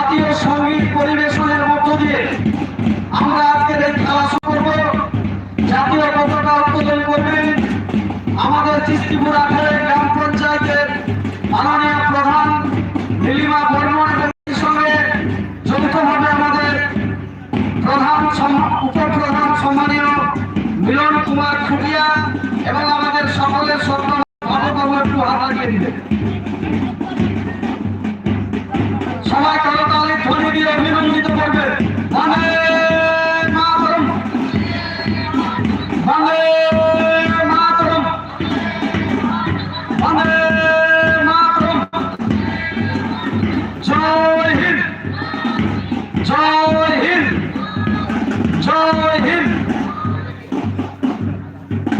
জাতীয় সংগীত পরিবেশনের মধ্য দিয়ে আমরা আজকের খেলা শুরু করব। জাতীয় পতাকা উত্তোলন করবেন আমাদের চিস্তিপুর আঠারো গ্রাম পঞ্চায়েতের মাননীয় প্রধান নীলিমা বর্মনের সঙ্গে যৌথভাবে আমাদের প্রধান উপপ্রধান সম্মানীয় মিলন কুমার খুটিয়া এবং আমাদের সকলের সত্য ভালোবাবু একটু হাত লাগিয়ে দিবেন।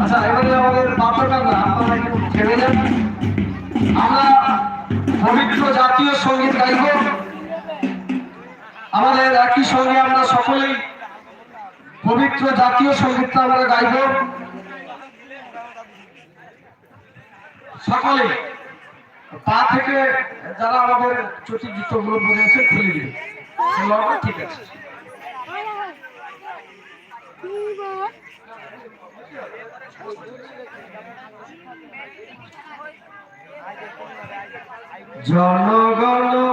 আচ্ছা এবারে আমাদের বাধ্যকাঙ্ক্ষা আপনারা একটু ছেড়ে যান আমরা পবিত্র জাতীয় সংগীত গাইব আমাদের একই সঙ্গে আমরা সকলেই পবিত্র জাতীয় সঙ্গীতটা আমরা গাইব। সকলে, পা থেকে যারা আমাদের চটি গীতগুলো বলেছে খুলে দিবে ঠিক আছে। জনগণ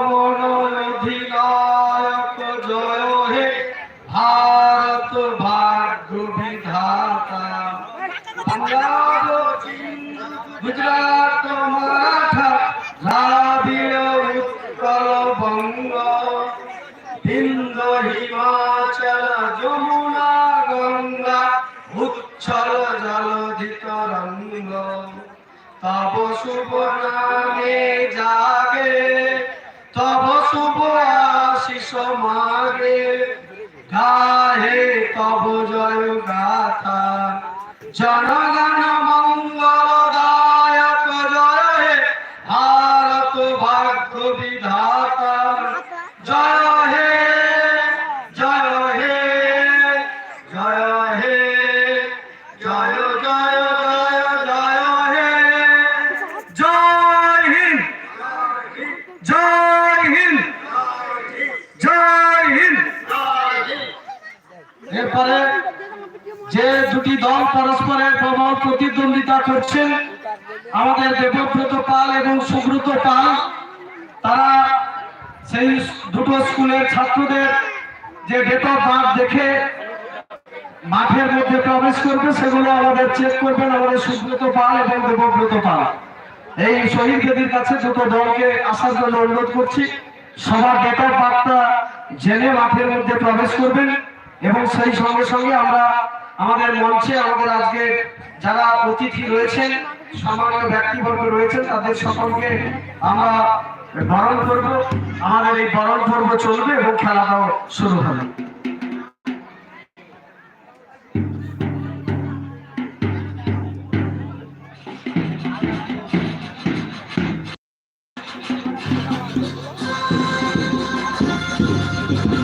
মারাঠা দ্রাবিড় উৎকল বঙ্গ হিন্দ হিমাচল, যমুনা, গঙ্গা, উচ্ছল জলধি তরঙ্গ তব শুভ নামে জাগে, তব শুভ আশিস মাগে। গাহে তব জয় গাথা জনগণ হিন্দ। জয় হিন্দ। এরপরে যে দুটি দল পরস্পরের প্রবল প্রতিদ্বন্দ্বিতা করছেন আমাদের দেবব্রত পাল এবং সুব্রত পাল, তারা সেই দুটো স্কুলের ছাত্রদের যে ডেট অফ দেখে মাঠের মধ্যে প্রবেশ করবে, সেগুলো আমাদের চেক করবেন, আমাদের সুব্রত পাল এবং দেবব্রত পাল। এই শহীদ বেদির কাছে দুটো দলকে আসার জন্য অনুরোধ করছি, সবার অফ বার্থটা জেনে মাঠের মধ্যে প্রবেশ করবেন এবং সেই সঙ্গে সঙ্গে আমরা আমাদের মঞ্চে আমাদের আজকে যারা অতিথি রয়েছেন, সম্মানীয় ব্যক্তিবর্গ রয়েছেন, তাদের সকলকে আমরা বরণ করব। আমাদের এই বরণ পর্ব চলবে এবং খেলাটাও শুরু হবে।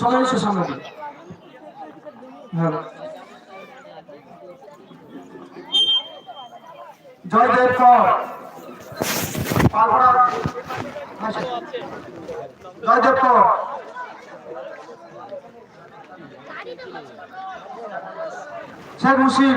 সবাই এসো সামনে। হ্যাঁ। জয় দেব কর আচ্ছা। জয় দেব কর শেখ মুশিদ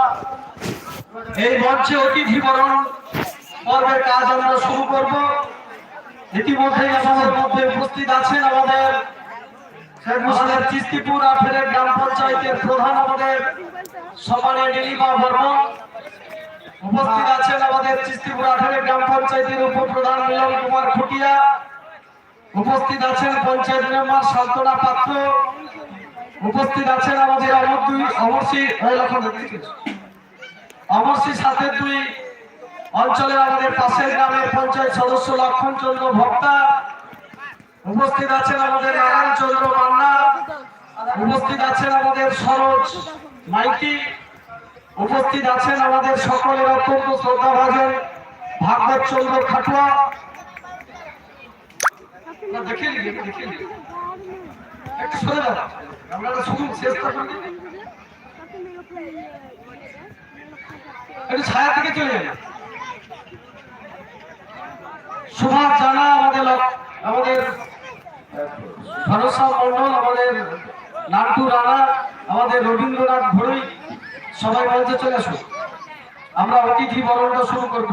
এই মঞ্চে অতিথি বরণ পর্বের কাজ আমরা শুরু করব ইতিমধ্যে আমাদের মধ্যে উপস্থিত আছেন আমাদের আমাদের চিস্তিপুর আফেরের গ্রাম পঞ্চায়েতের প্রধান আমাদের সমানে নীলিমা বর্মন। উপস্থিত আছেন আমাদের চিস্তিপুর আঠারের গ্রাম পঞ্চায়েতের উপপ্রধান মিলন কুমার খুটিয়া। উপস্থিত আছেন পঞ্চায়েত মেম্বার সান্তনা পাত্র। উপস্থিত আছেন আমাদের অমর অমরসি সাথে দুই অঞ্চলের আমাদের পাশের গ্রামের পঞ্চায়েত সদস্য লক্ষণ চন্দ্র ভক্তা। উপস্থিত আছেন আমাদের নারায়ণ চন্দ্র মান্না। উপস্থিত আছেন আমাদের সরোজ মাইকি উপস্থিত আছেন আমাদের সকলের অত্যন্ত শ্রদ্ধাভাজন ভাগবত চন্দ্র খাটুয়া। না, দেখে নিন, দেখে নিন। একটু যান। আমরা শুধু চেষ্টা করি একটু ছায়া থেকে চলে যাবে। সুভাষ জানা আমাদের আমাদের ভরসা মন্ডল আমাদের নাটু রানা, আমাদের রবীন্দ্রনাথ ঘড়ই, সবাই মঞ্চে চলে আসুন। আমরা অতিথি বরণটা শুরু করব।